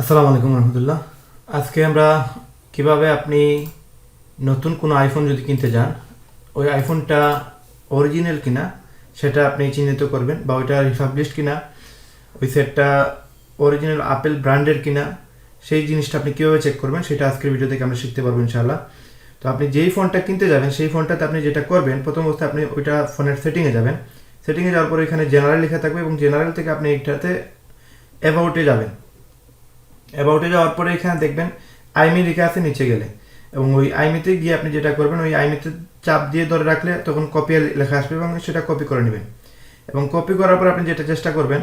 আসসালামু আলাইকুম রহমতুল্লাহ। আজকে আমরা কীভাবে আপনি নতুন কোনো আইফোন যদি কিনতে যান, ওই আইফোনটা অরিজিনাল কিনা, সেটা আপনি চিহ্নিত করবেন বা ওইটা রিফাবলিশড কিনা, ওই সেটটা অরিজিনাল আপেল ব্র্যান্ডের কিনা, সেই জিনিসটা আপনি কীভাবে চেক করবেন, সেটা আজকের ভিডিও থেকে আমরা শিখতে পারব ইনশাআল্লাহ। তো আপনি যেই ফোনটা কিনতে যাবেন, সেই ফোনটাতে আপনি যেটা করবেন, প্রথম অবস্থায় আপনি ওইটা ফোনের সেটিংয়ে যাবেন। সেটিংয়ে যাওয়ার পরে এখানে জেনারেল লেখা থাকবে এবং জেনারেল থেকে আপনি এইটাতে অ্যাবাউটে যাবেন। অ্যাবাউটে যাওয়ার পরে এখানে দেখবেন আইমি লেখা আছে নিচে গেলে। এবং ওই আইমিতে গিয়ে আপনি যেটা করবেন, ওই আইমিতে চাপ দিয়ে ধরে রাখলে তখন কপি লেখা আসবে এবং সেটা কপি করে নেবেন। এবং কপি করার পর আপনি যেটা চেষ্টা করবেন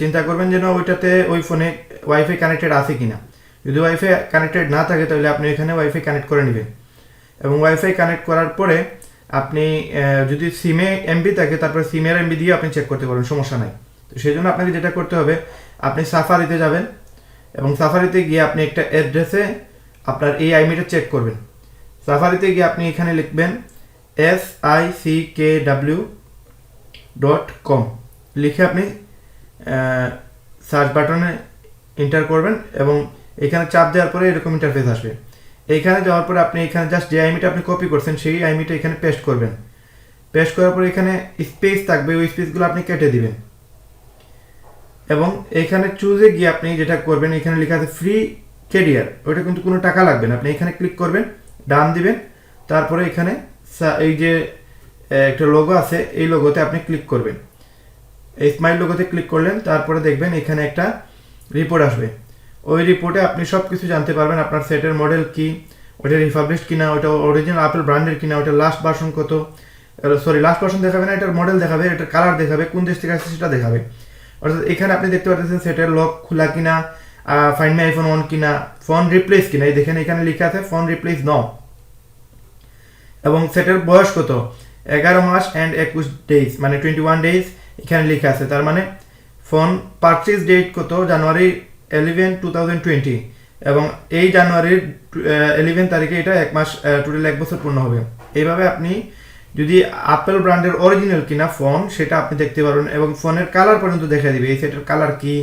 চিন্তা করবেন যেন ওইটাতে ওই ফোনে ওয়াইফাই কানেক্টেড আছে কিনা। যদি ওয়াইফাই কানেক্টেড না থাকে, তাহলে আপনি এখানে ওয়াইফাই কানেক্ট করে নেবেন। এবং ওয়াইফাই কানেক্ট করার পরে আপনি যদি সিমে এমবি থাকে, তারপরে সিমের এমবি দিয়ে আপনি চেক করতে পারবেন, সমস্যা নাই। তো সেই জন্য আপনাকে যেটা করতে হবে, আপনি সাফারিতে যাবেন। এবং সাফারিতে গিয়ে আপনি একটা অ্যাড্রেসে আপনার এই আইমিটা চেক করবেন। সাফারিতে গিয়ে আপনি এখানে লিখবেন S I C K W dot com লিখে আপনি সার্চ বাটনে এন্টার করবেন এবং এখানে চাপ দেওয়ার পরে এরকম ইন্টারফেস আসবে। এইখানে যাওয়ার পরে আপনি এখানে জাস্ট যে আইমিটা আপনি কপি করছেন, সেই আইমিটা এখানে পেস্ট করবেন। পেস্ট করার পরে এখানে স্পেস থাকবে, ওই স্পেসগুলো আপনি কেটে দিবেন। এবং এখানে চুজে গিয়ে আপনি যেটা করবেন, এখানে লেখা আছে ফ্রি কেরিয়ার ওইটা কিন্তু কোনো টাকা লাগবে না। আপনি এখানে ক্লিক করবেন, ডান দিবেন, তারপরে এখানে এই যে একটা লোগো আছে, এই লোগোতে আপনি ক্লিক করবেন। এই স্মাইল লোগোতে ক্লিক করলেন, তারপরে দেখবেন এখানে একটা রিপোর্ট আসবে। ওই রিপোর্টে আপনি সব কিছু জানতে পারবেন, আপনার সেটের মডেল কি ওটা রিফাবলিশড কিনা ওটা অরিজিনাল আপেল ব্র্যান্ডের কিনা ওটা লাস্ট ভার্সন কত সরি লাস্ট ভার্সন দেখাবে না, এটার মডেল দেখাবে, এটার কালার দেখাবে, কোন দেশ থেকে আসছে সেটা দেখাবে। অর্থাৎ এখানে আপনি দেখতে পাচ্ছেন সেটের লক খোলা কিনা ফাইন মাই আইফোন অন কিনা ফোন রিপ্লেস কিনা। এই দেখেন এখানে লেখা আছে ফোন রিপ্লেস ন এবং সেটের বয়স কত? এগারো মাস অ্যান্ড একুশ ডেজ মানে টোয়েন্টি ওয়ান ডেজ এখানে লেখা আছে। তার মানে ফোন পারচেজ ডেট কত? January eleven two thousand twenty এবং এই জানুয়ারির এলিভেন তারিখে এটা এক মাস টোটাল এক বছর পূর্ণ হবে। এইভাবে আপনি যদি আপেল ব্র্যান্ডের অরিজিনাল কিনা ফোন সেটা আপনি দেখতে পারবেন এবং ফোনের কালার পর্যন্ত দেখা দিবে। এই সেটের কালার কি?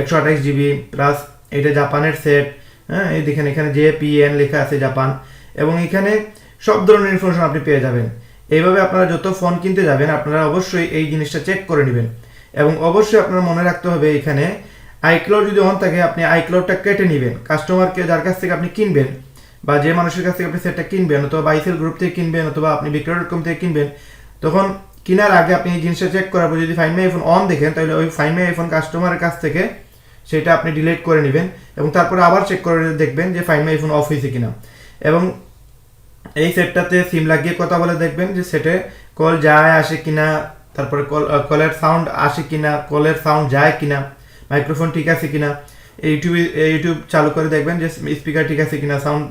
একশো আঠাইশ জিবি প্লাস এটা জাপানের সেট হ্যাঁ? এই দেখেন এখানে জে পি এন লেখা আছে জাপান। এবং এখানে সব ধরনের ইনফরমেশন আপনি পেয়ে যাবেন। এইভাবে আপনারা যত ফোন কিনতে যাবেন, আপনারা অবশ্যই এই জিনিসটা চেক করে নেবেন। এবং অবশ্যই আপনার মনে রাখতে হবে এখানে আইক্লাউড যদি অন থাকে, আপনি আইক্লাউডটা কেটে নেবেন। কাস্টমারকে যার কাছ থেকে আপনি কিনবেন বা যে মানুষের কাছ থেকে আপনি সেটটা কিনবেন অথবা বাইসেল গ্রুপ থেকে কিনবেন অথবা আপনি বিক্রয় ডট কম থেকে কিনবেন, তখন কেনার আগে আপনি এই জিনিসটা চেক করার যদি ফাইন মাই আইফোন অন দেখেন, তাহলে ওই ফাইন মাই আইফোন কাস্টমারের কাছ থেকে সেটা আপনি ডিলিট করে নেবেন এবং তারপরে আবার চেক করে দেখবেন যে ফাইন মাই আইফোন অফ হয়েছে কিনা। এবং এই সেটটাতে সিম লাগিয়ে কথা বলে দেখবেন যে সেটে কল যায়, আসে কিনা, তারপরে কল কলের সাউন্ড আসে কিনা কলের সাউন্ড যায় কিনা মাইক্রোফোন ঠিক আছে কিনা ইউটিউব ইউটিউব চালু করে দেখবেন যে স্পিকার ঠিক আছে কিনা সাউন্ড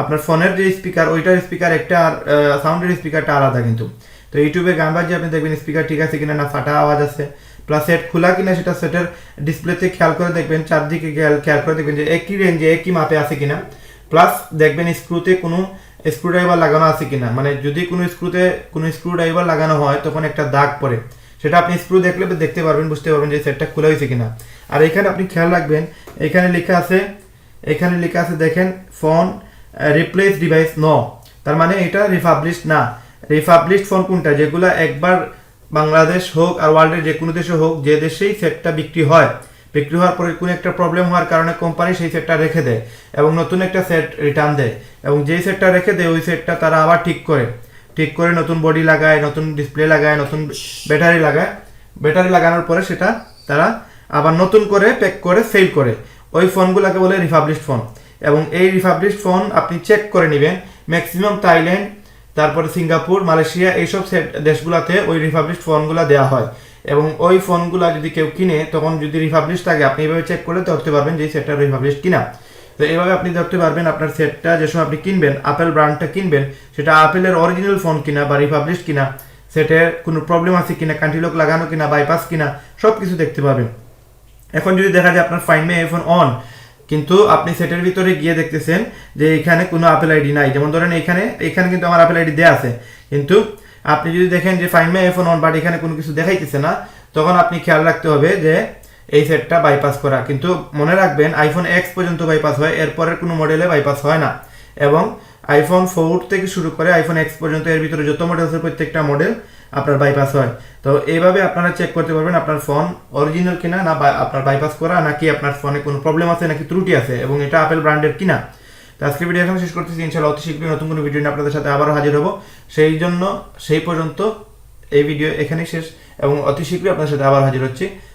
আপনার ফোনের যে স্পিকার, ওইটার স্পিকার একটা আর সাউন্ডের স্পিকারটা আলাদা কিন্তু। তো ইউটিউবে গান বাজিয়ে আপনি দেখবেন স্পিকার ঠিক আছে কিনা না, ফাটা আওয়াজ আছে। প্লাস সেট খোলা কিনা সেটা সেটের ডিসপ্লেতে খেয়াল করে দেখবেন, চারদিকে খেয়াল খেয়াল করে দেখবেন যে একই রেঞ্জে একই মাপে আছে কিনা। প্লাস দেখবেন স্ক্রুতে কোনো স্ক্রু ড্রাইভার লাগানো আছে কিনা। মানে যদি কোনো স্ক্রুতে কোনো স্ক্রু ড্রাইভার লাগানো হয়, তখন একটা দাগ পড়ে। সেটা আপনি স্ক্রু দেখলে দেখতে পারবেন, বুঝতে পারবেন যে সেটটা খোলা হয়েছে কিনা। আর এখানে আপনি খেয়াল রাখবেন, এখানে লেখা আছে, এখানে লেখা আছে, দেখেন ফোন রিপ্লেস ডিভাইস ন তার মানে এটা রিপাবলিশড না। রিপাবলিশড ফোন কোনটা? যেগুলো একবার বাংলাদেশ হোক আর ওয়ার্ল্ডের যে কোনো দেশে হোক, যে দেশেই সেটটা বিক্রি হয়। বিক্রি হওয়ার পরে কোনো একটা প্রবলেম হওয়ার কারণে কোম্পানি সেই সেটটা রেখে দেয় এবং নতুন একটা সেট রিটার্ন দেয়। এবং যেই সেটটা রেখে দেয়, ওই সেটটা তারা আবার ঠিক করে। ঠিক করে নতুন বডি লাগায়, নতুন ডিসপ্লে লাগায়, নতুন ব্যাটারি লাগায়। ব্যাটারি লাগানোর পরে সেটা তারা আবার নতুন করে প্যাক করে সেল করে। ওই ফোনগুলোকে বলে রিপাবলিশড ফোন এবং এই রিপাবলিশড ফোন আপনি চেক করে নেবেন। ম্যাক্সিমাম থাইল্যান্ড তারপরে সিঙ্গাপুর মালয়েশিয়া এইসব সেট দেশগুলোতে ওই রিপাবলিশড ফোনগুলো দেওয়া হয়। এবং ওই ফোনগুলো যদি কেউ কিনে, তখন যদি রিপাবলিশ থাকে, আপনি এইভাবে চেক করলে ধরতে পারবেন যে সেটটা রিপাবলিশ কিনা। তো এইভাবে আপনি দেখতে পারবেন আপনার সেটটা, যে সময় আপনি কিনবেন আপেল ব্র্যান্ডটা কিনবেন, সেটা আপেলের অরিজিনাল ফোন কিনা বা রিপাবলিশ কিনা, সেটের কোনো প্রবলেম আছে কিনা কান্ট্রি লক লাগানো কিনা বাইপাস কিনা সব কিছু দেখতে পাবেন। এখন যদি দেখা যায় আপনার ফাইন মে আইফোন অন কিন্তু আপনি সেটের ভিতরে গিয়ে দেখতেছেন যে এখানে কোনো আপেল আইডি নাই। যেমন ধরেন এখানে এখানে কিন্তু আমার আপেল আইডি দেওয়া আছে। কিন্তু আপনি যদি দেখেন যে find my iPhone on but এখানে কোনো কিছু দেখাইতেছে না, তখন আপনি খেয়াল রাখতে হবে যে এই সেটটা বাইপাস করা। কিন্তু মনে রাখবেন আইফোন এক্স পর্যন্ত বাইপাস হয়, এরপরের কোনো মডেলে বাইপাস হয় না। এবং আইফোন ফোর থেকে শুরু করে আইফোন এক্স পর্যন্ত এর ভিতরে যত মডেল আছে প্রত্যেকটা মডেল আপনার বাইপাস হয়। তো এইভাবে আপনারা চেক করতে পারবেন আপনার ফোন অরিজিনাল কিনা না আপনার বাইপাস করা, নাকি আপনার ফোনে কোনো প্রবলেম আছে, নাকি ত্রুটি আছে, এবং এটা আপেল ব্র্যান্ডের কিনা। তো আজকে ভিডিও এখন শেষ করতেছি। ইনশাআল্লাহ অতি শীঘ্রই নতুন কোনো ভিডিও নিয়ে আপনাদের সাথে আবারও হাজির হব। সেই জন্য, সেই পর্যন্ত এই ভিডিও এখানেই শেষ, এবং অতি শীঘ্রই আপনাদের সাথে আবার হাজির হচ্ছি।